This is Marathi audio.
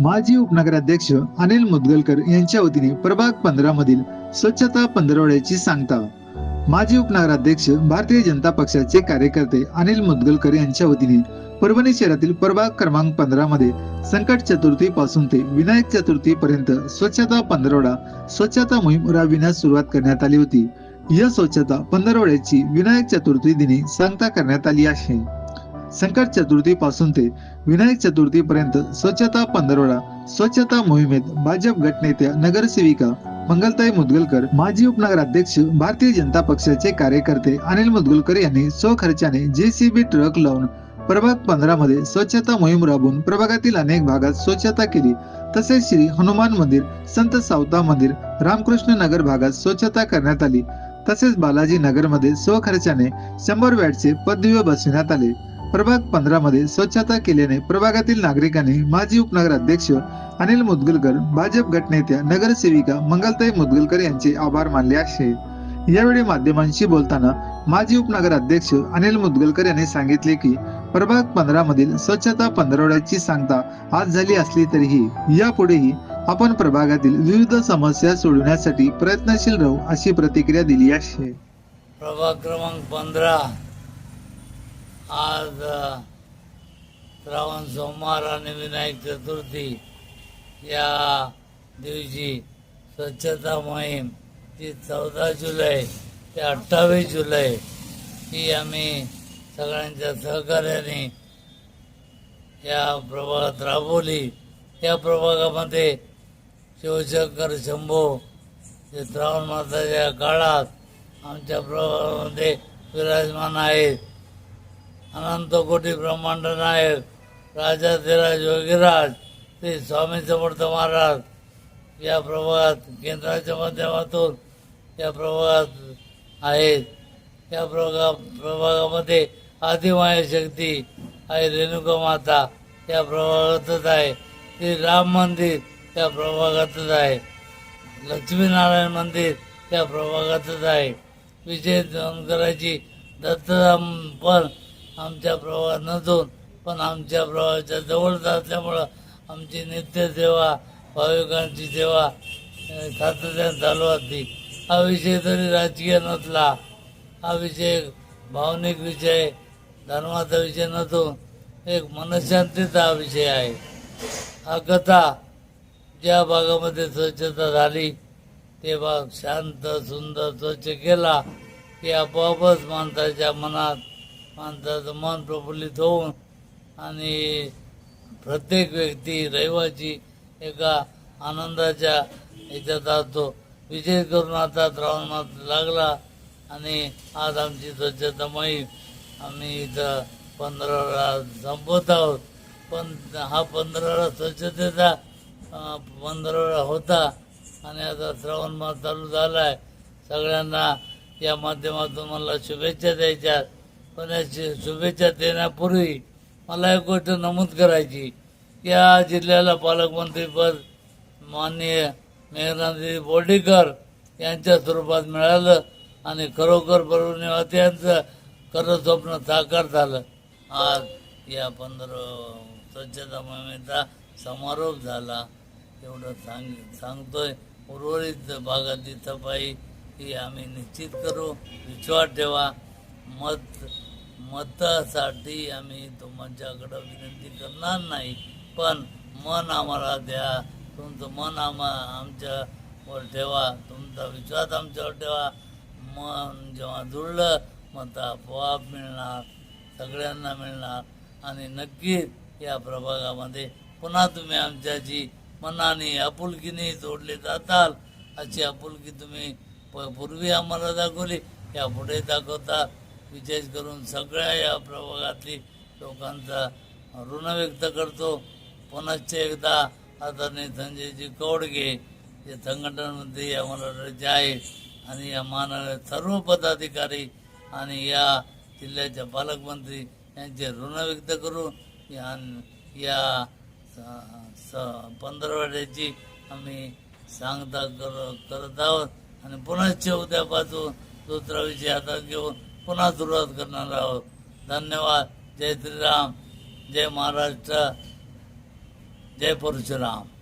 माजी उपनगराध्यक्ष अनिल मुदगलकर यांच्या वतीने प्रभाग पंधरा मधील स्वच्छता पंधरवड्याची सांगता. माजी उपनगराध्यक्ष भारतीय जनता पक्षाचे कार्यकर्ते अनिल मुदगलकर यांच्या वतीने परभणी शहरातील प्रभाग क्रमांक पंधरा मध्ये संकट चतुर्थी पासून ते विनायक चतुर्थी पर्यंत स्वच्छता पंधरवडा स्वच्छता मोहीम राबविण्यास सुरुवात करण्यात आली होती. या स्वच्छता पंधरवड्याची विनायक चतुर्थी दिनी सांगता करण्यात आली आहे. संकट चतुर्थी पासून ते विनायक चतुर्थी पर्यंत स्वच्छता पंधरवडा स्वच्छता मोहिमेत भाजप गटनेत्या नगरसेविका मंगलताई मुदगलकर माजी उपनगराध्यक्ष भारतीय जनता पक्षाचे कार्यकर्ते अनिल मुदगलकर यांनी स्वखर्चाने जेसीबी ट्रक लावून प्रभाग पंधरा मध्ये स्वच्छता मोहीम राबवून प्रभागातील अनेक भागात स्वच्छता केली. तसेच श्री हनुमान मंदिर संत सावता मंदिर रामकृष्ण नगर भागात स्वच्छता करण्यात आली. तसेच बालाजी नगरमध्ये स्वखर्चाने शंभर वॅटचे पदव्य बसविण्यात आले. प्रभाग पंधरा मध्ये स्वच्छता केल्याने प्रभागातील नागरिकांनी माजी उपनगराध्यक्ष अनिल मुदगलकर भाजप गटनेत्या नगरसेविका मंगलताई मुदगलकर यांचे आभार मानले आहे. यावेळी माध्यमांशी बोलताना माजी उपनगराध्यक्ष अनिल मुदगलकर यांनी सांगितले की प्रभाग पंधरा मधील स्वच्छता पंधरवड्याची सांगता आज झाली असली तरीही यापुढेही आपण प्रभागातील विविध समस्या सोडवण्यासाठी प्रयत्नशील राहू अशी प्रतिक्रिया दिली आहे. प्रभाग क्रमांक पंधरा. आज श्रावण सोमवार आणि विनायक चतुर्थी या दिवशी स्वच्छता मोहीम ती चौदा जुलै ते अठ्ठावीस जुलै ही आम्ही सगळ्यांच्या सहकार्याने या प्रभागात राबवली. या प्रभागामध्ये शिवशंकर शंभू जे श्रावण माताच्या काळात आमच्या प्रभागामध्ये विराजमान आहेत. अनंत कोटी ब्रह्मांड नायक राजाधिराज योगीराज श्री स्वामी समर्थ महाराज. या प्रभागात केंद्राच्या माध्यमातून या प्रभागात आहेत. या प्रभागा प्रभागामध्ये आदिमाया शक्ती आहे रेणुका माता. या प्रभागातच आहे. श्री राम मंदिर त्या प्रभागातच आहे. लक्ष्मीनारायण मंदिर त्या प्रभागातच आहे. विजय धनगराची दत्तधाम पण आमच्या प्रवाहात नसून पण आमच्या प्रवाहाच्या जवळच असल्यामुळं आमची नित्यसेवा भाविकांची सेवा सातत्याने चालू असते. हा विषय तरी राजकीय नसला. हा विषय भावनिक विषय धर्माचा विषय नसून एक मनशांतीचा हा विषय आहे. हा कथा ज्या भागामध्ये स्वच्छता झाली ते भाग शांत सुंदर स्वच्छ केला की आपोआपच माणसाच्या मनात माणसाचं मन प्रफुल्लित होऊन आणि प्रत्येक व्यक्ती रहिवासी एका आनंदाच्या याच्यात असतो विशेष करून आता श्रावणात लागला आणि आज आमची स्वच्छता मोहीम आम्ही इथं पंधराला संपवत आहोत. पण हा पंधराला स्वच्छतेचा अं, होता आणि आता श्रावण मास चालू झाला आहे सगळ्यांना या माध्यमातून मला शुभेच्छा द्यायच्या पण शुभेच्छा देण्यापूर्वी मला एक गोष्ट नमूद करायची. या जिल्ह्याला पालकमंत्रीपद माननीय मेघनाथजी बोर्डीकर यांच्या स्वरूपात मिळालं आणि खरोखर परभणीवासियांचं खरं स्वप्न साकार झालं. आज या पंधरा स्वच्छता मोहिमेचा समारोप झाला. एवढं सांग सांगतोय उर्वरित भागातली सफाई ही आम्ही निश्चित करू. विश्वास ठेवा. मत मतासाठी आम्ही तुमच्याकडं विनंती करणार नाही. पण मन आम्हाला द्या. तुमचं मन आम्हा आमच्यावर ठेवा. तुमचा विश्वास आमच्यावर ठेवा. मन जेव्हा जुळलं मग आपोआप मिळणार. सगळ्यांना मिळणार. आणि नक्कीच या प्रभागामध्ये पुन्हा तुम्ही आमच्याशी मनाने आपुलकीने जोडले जाताल. अशी आपुलकी तुम्ही प- पूर्वी आम्हाला दाखवली. यापुढे दाखवता. विशेष करून सगळ्या या प्रभागातली लोकांचा ऋण व्यक्त करतो. पुनश्च एकदा आदरणीय संजयजी कौडगे जे संघटनामध्ये या जे आहे आणि या मान सर्व पदाधिकारी आणि या जिल्ह्याच्या पालकमंत्री यांचे ऋण व्यक्त करून या या स- स- पंधरवड्याची आम्ही सांगता कर करत आहोत. आणि पुनश्च उद्यापासून दुसरा विषय हातात घेऊन पुन्हा सुरुवात करणार आहोत. धन्यवाद. जय श्रीराम. जय महाराष्ट्र. जय परशुराम